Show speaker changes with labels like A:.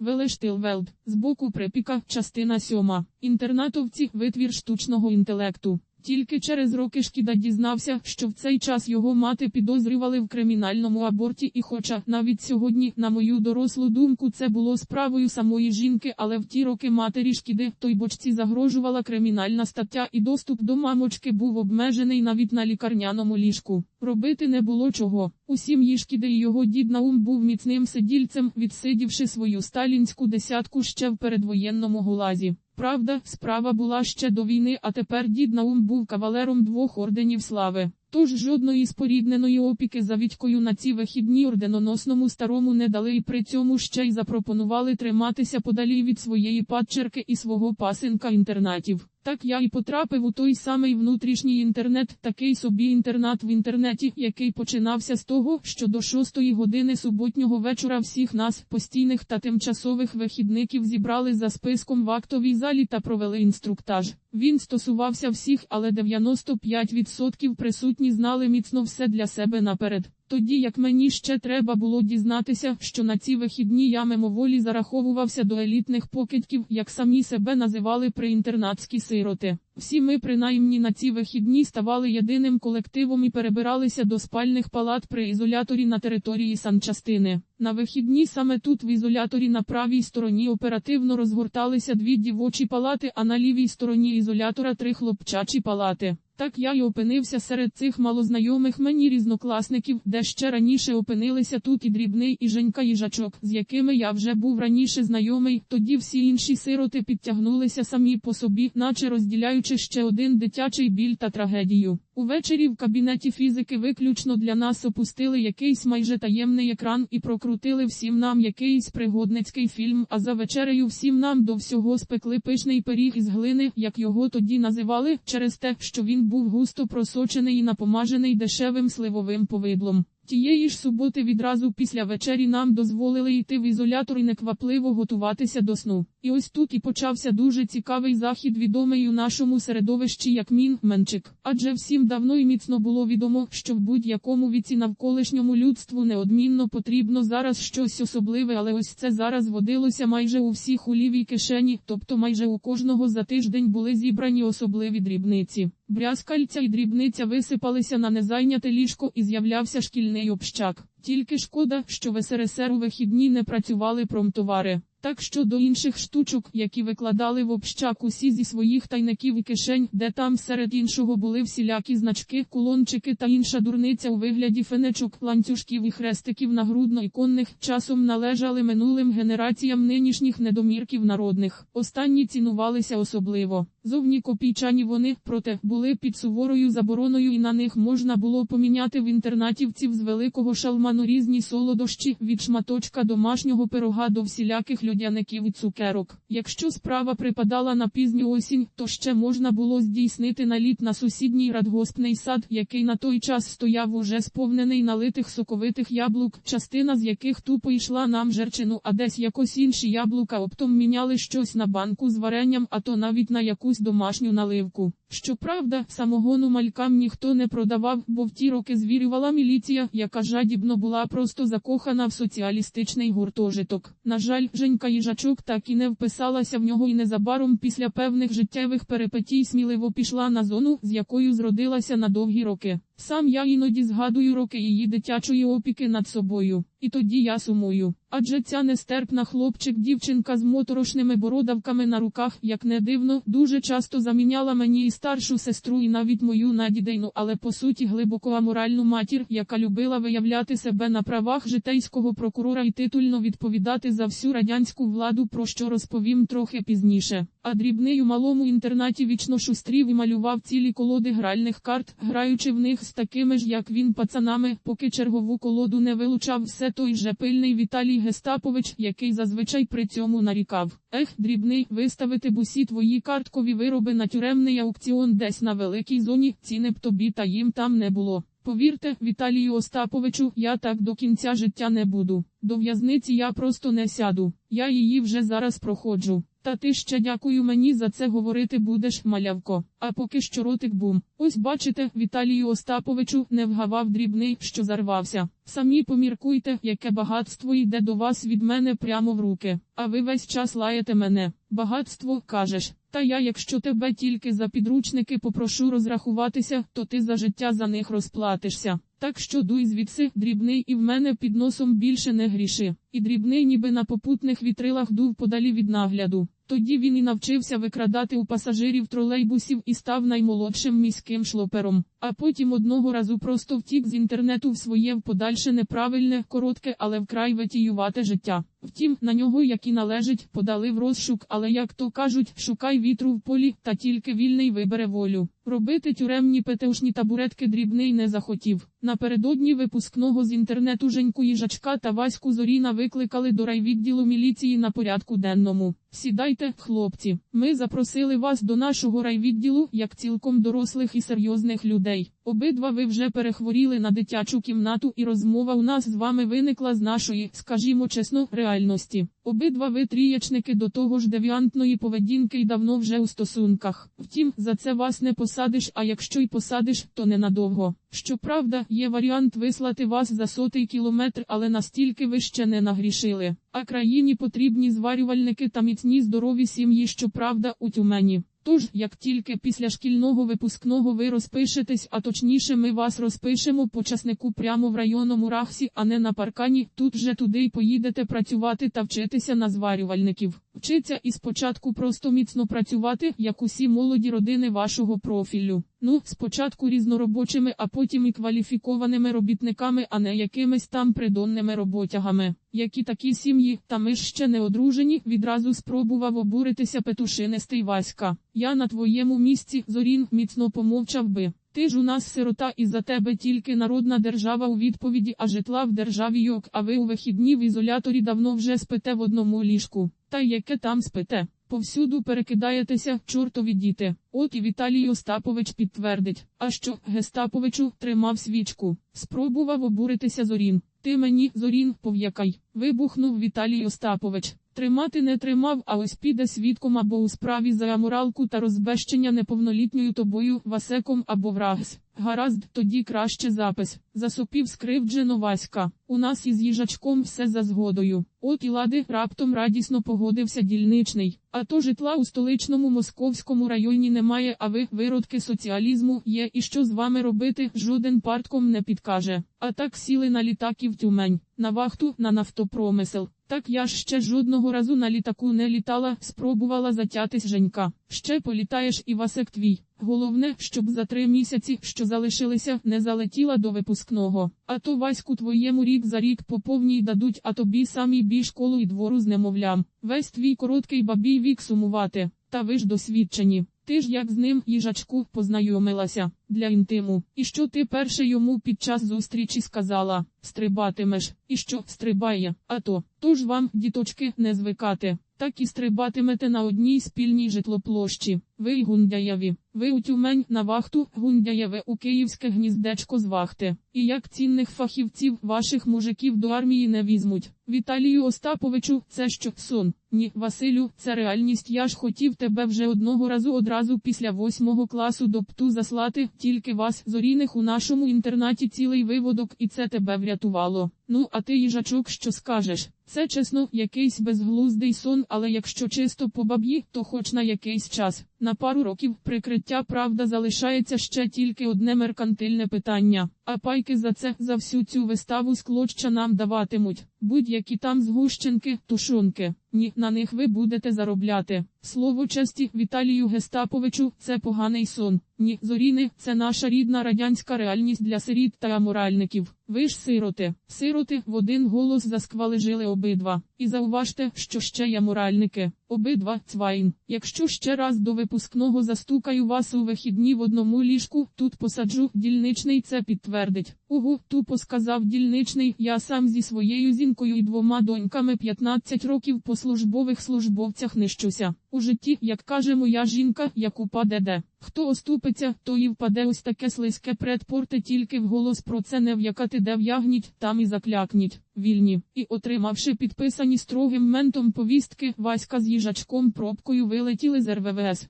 A: Велештилвелд, збоку припіка, частина сьома. Інтернатовці – витвір штучного інтелекту. Тільки через роки Шкіда дізнався, що в цей час його мати підозрювали в кримінальному аборті і хоча навіть сьогодні, на мою дорослу думку, це було справою самої жінки, але в ті роки матері Шкіди, той бочці загрожувала кримінальна стаття і доступ до мамочки був обмежений навіть на лікарняному ліжку. Робити не було чого. У сім'ї Шкіди і його дід Наум був міцним сидільцем, відсидівши свою сталінську десятку ще в передвоєнному гулазі. Правда, справа була ще до війни, а тепер дід Наум був кавалером двох орденів слави. Тож жодної спорідненої опіки за Вітькою на ці вихідні орденоносному старому не дали і при цьому ще й запропонували триматися подалі від своєї падчерки і свого пасинка інтернатів. Так я і потрапив у той самий внутрішній інтернет, такий собі інтернат в інтернеті, який починався з того, що до шостої години суботнього вечора всіх нас, постійних та тимчасових вихідників, зібрали за списком в актовій залі та провели інструктаж. Він стосувався всіх, але 95% присутні знали міцно все для себе наперед. Тоді як мені ще треба було дізнатися, що на ці вихідні я мимоволі зараховувався до елітних покидьків, як самі себе називали приінтернатські сироти. Всі ми принаймні на ці вихідні ставали єдиним колективом і перебиралися до спальних палат при ізоляторі на території санчастини. На вихідні саме тут в ізоляторі на правій стороні оперативно розгорталися дві дівочі палати, а на лівій стороні ізолятора три хлопчачі палати. Так я й опинився серед цих малознайомих мені різнокласників, де ще раніше опинилися тут і дрібний і Женька їжачок, з якими я вже був раніше знайомий. Тоді всі інші сироти підтягнулися самі по собі, наче розділяючи ще один дитячий біль та трагедію. Увечері в кабінеті фізики виключно для нас опустили якийсь майже таємний екран і прокрутили всім нам якийсь пригодницький фільм. А за вечерею всім нам до всього спекли пишний пиріг із глини, як його тоді називали, через те, що він був густо просочений і напомажений дешевим сливовим повидлом. Тієї ж суботи відразу після вечері нам дозволили йти в ізолятор і неквапливо готуватися до сну. І ось тут і почався дуже цікавий захід, відомий у нашому середовищі як мін Менчик. Адже всім давно і міцно було відомо, що в будь-якому віці навколишньому людству неодмінно потрібно зараз щось особливе, але ось це зараз водилося майже у всіх у лівій кишені, тобто майже у кожного за тиждень були зібрані особливі дрібниці. Брязкальця і дрібниця висипалися на незайняте ліжко і з'являвся шкільний общак. Тільки шкода, що в СРСР у вихідні не працювали промтовари. Так що до інших штучок, які викладали в общак усі зі своїх тайників і кишень, де там серед іншого були всілякі значки, кулончики та інша дурниця у вигляді фенечок, ланцюжків і хрестиків нагрудно і конних, часом належали минулим генераціям нинішніх недомірків народних. Останні цінувалися особливо. Зовні копійчані вони, проте, були під суворою забороною і на них можна було поміняти в інтернатівців з великого шалману різні солодощі, від шматочка домашнього пирога до всіляких людяників і цукерок. Якщо справа припадала на пізню осінь, то ще можна було здійснити наліт на сусідній радгоспний сад, який на той час стояв уже сповнений налитих соковитих яблук, частина з яких тупо йшла нам жерчину, а десь якось інші яблука оптом міняли щось на банку з варенням, а то навіть на якусь домашню наливку. Щоправда, самогону малькам ніхто не продавав, бо в ті роки звірювала міліція, яка жадібно була просто закохана в соціалістичний гуртожиток. На жаль, Женька їжачок так і не вписалася в нього і незабаром після певних життєвих перипетій сміливо пішла на зону, з якою зродилася на довгі роки. Сам я іноді згадую роки її дитячої опіки над собою. І тоді я сумую. Адже ця нестерпна хлопчик-дівчинка з моторошними бородавками на руках, як не дивно, дуже часто заміняла мені і старшу сестру, і навіть мою надідейну, але по суті глибоко аморальну матір, яка любила виявляти себе на правах житейського прокурора і титульно відповідати за всю радянську владу, про що розповім трохи пізніше. А дрібний у малому інтернаті вічно шустрів і малював цілі колоди гральних карт, граючи в них з такими ж, як він, пацанами, поки чергову колоду не вилучав все той же пильний Віталій Гестапович, який зазвичай при цьому нарікав. Ех, дрібний, виставити б усі твої карткові вироби на тюремний аукціон десь на великій зоні, ціни б тобі та їм там не було. Повірте, Віталію Остаповичу, я так до кінця життя не буду. До в'язниці я просто не сяду. Я її вже зараз проходжу. Та ти ще дякую мені за це говорити будеш, малявко. А поки що ротик бум. Ось бачите, Віталію Остаповичу не вгавав дрібний, що зарвався. Самі поміркуйте, яке багатство йде до вас від мене прямо в руки. А ви весь час лаєте мене. Багатство кажеш. Та я, якщо тебе тільки за підручники попрошу розрахуватися, то ти за життя за них розплатишся. Так що дуй звідси, дрібний і в мене під носом більше не гріши. І дрібний ніби на попутних вітрилах дув подалі від нагляду. Тоді він і навчився викрадати у пасажирів тролейбусів і став наймолодшим міським шлопером. А потім одного разу просто втік з інтернету в своє в подальше неправильне, коротке, але вкрай витіювате життя. Втім, на нього, як і належить, подали в розшук, але як то кажуть, шукай вітру в полі, та тільки вільний вибере волю. Робити тюремні петеушні табуретки дрібний не захотів. Напередодні випускного з інтернету Женьку Їжачка та Ваську Зоріна викликали до райвідділу міліції на порядку денному. Сідайте, хлопці, ми запросили вас до нашого райвідділу як цілком дорослих і серйозних людей. Обидва ви вже перехворіли на дитячу кімнату, і розмова у нас з вами виникла з нашої, скажімо чесно, реальності. Обидва ви трієчники до того ж девіантної поведінки й давно вже у стосунках. Втім, за це вас не посадиш, а якщо й посадиш, то ненадовго. Щоправда, є варіант вислати вас за сотий кілометр, але настільки ви ще не нагрішили. А країні потрібні зварювальники та міцні здорові сім'ї, щоправда, у тюмені. Тож, як тільки після шкільного випускного ви розпишетесь, а точніше ми вас розпишемо по часнику прямо в районному рахсі, а не на паркані, тут же туди й поїдете працювати та вчитися на зварювальників. Вчиться і спочатку просто міцно працювати, як усі молоді родини вашого профілю. Ну, спочатку різноробочими, а потім і кваліфікованими робітниками, а не якимись там придонними роботягами. Які такі сім'ї, та ми ж ще не одружені, відразу спробував обуритися петушинистий Васька. Я на твоєму місці, зорін, міцно помовчав би. Ти ж у нас сирота, і за тебе тільки народна держава у відповіді, а житла в державі йок, а ви у вихідні в ізоляторі давно вже спите в одному ліжку. Та яке там спите? Повсюду перекидаєтеся, чортові діти. От і Віталій Остапович підтвердить, а що Гестаповичу тримав свічку. Спробував обуритися зорін. Ти мені, зорін, пов'якай. Вибухнув Віталій Остапович. Тримати не тримав, а ось піде свідком або у справі за аморалку та розбещення неповнолітньою тобою, Васеком або врагс. Гаразд, тоді краще запис. Засопів скривджено Васька. У нас із їжачком все за згодою. От і лади раптом радісно погодився дільничний. А то житла у столичному московському районі немає, а ви, виродки соціалізму, є, і що з вами робити, жоден партком не підкаже. А так сіли на літак і в тюмень, на вахту, на нафтопромисел. Так я ж ще жодного разу на літаку не літала, спробувала затятись Женька. Ще політаєш і Васек твій. Головне, щоб за три місяці, що залишилися, не залетіла до випускного. А то Ваську твоєму рік за рік по повній дадуть, а тобі самі бій школу і двору з немовлям. Весь твій короткий бабій вік сумувати. Та ви ж досвідчені. Ти ж як з ним, їжачку, познайомилася для інтиму. І що ти перше йому під час зустрічі сказала? Стрибатимеш, і що стрибає, а то, тож вам, діточки, не звикати. Так і стрибатимете на одній спільній житлоплощі. Ви Гундяєві, ви у Тюмень на вахту, Гундяєве у Київське гніздечко з вахти. І як цінних фахівців ваших мужиків до армії не візьмуть. Віталію Остаповичу, це що сон? Ні, Василю, це реальність. Я ж хотів тебе вже одного разу одразу після восьмого класу до пту заслати, тільки вас, зоріних у нашому інтернаті цілий виводок, і це тебе врятувало. Ну, а ти, їжачок, що скажеш? Це чесно, якийсь безглуздий сон, але якщо чисто по баб'ї, то хоч на якийсь час. На пару років прикриття правда залишається ще тільки одне меркантильне питання. А пайки за це, за всю цю виставу склочча нам даватимуть. Будь-які там згущенки, тушунки. Ні, на них ви будете заробляти. Слово честі Віталію Гестаповичу, це поганий сон. Ні, зоріни, це наша рідна радянська реальність для сиріт та аморальників. Ви ж сироти, сироти в один голос засквалежили обидва. І зауважте, що ще є моральники. Обидва цвайн. Якщо ще раз до випускного застукаю вас у вихідні в одному ліжку, тут посаджу, дільничний це підтвердить. Угу, тупо сказав дільничний, я сам зі своєю зінкою і двома доньками 15 років по службових службовцях нищуся. У житті, як каже моя жінка, як упаде де. Хто оступиться, то і впаде ось таке слизьке предпорте тільки вголос про це не в'якати де в'ягніть, там і заклякніть. Вільні. І отримавши підписані строгим ментом повістки, Васька з їжачком пробкою вилетіли з РВВС.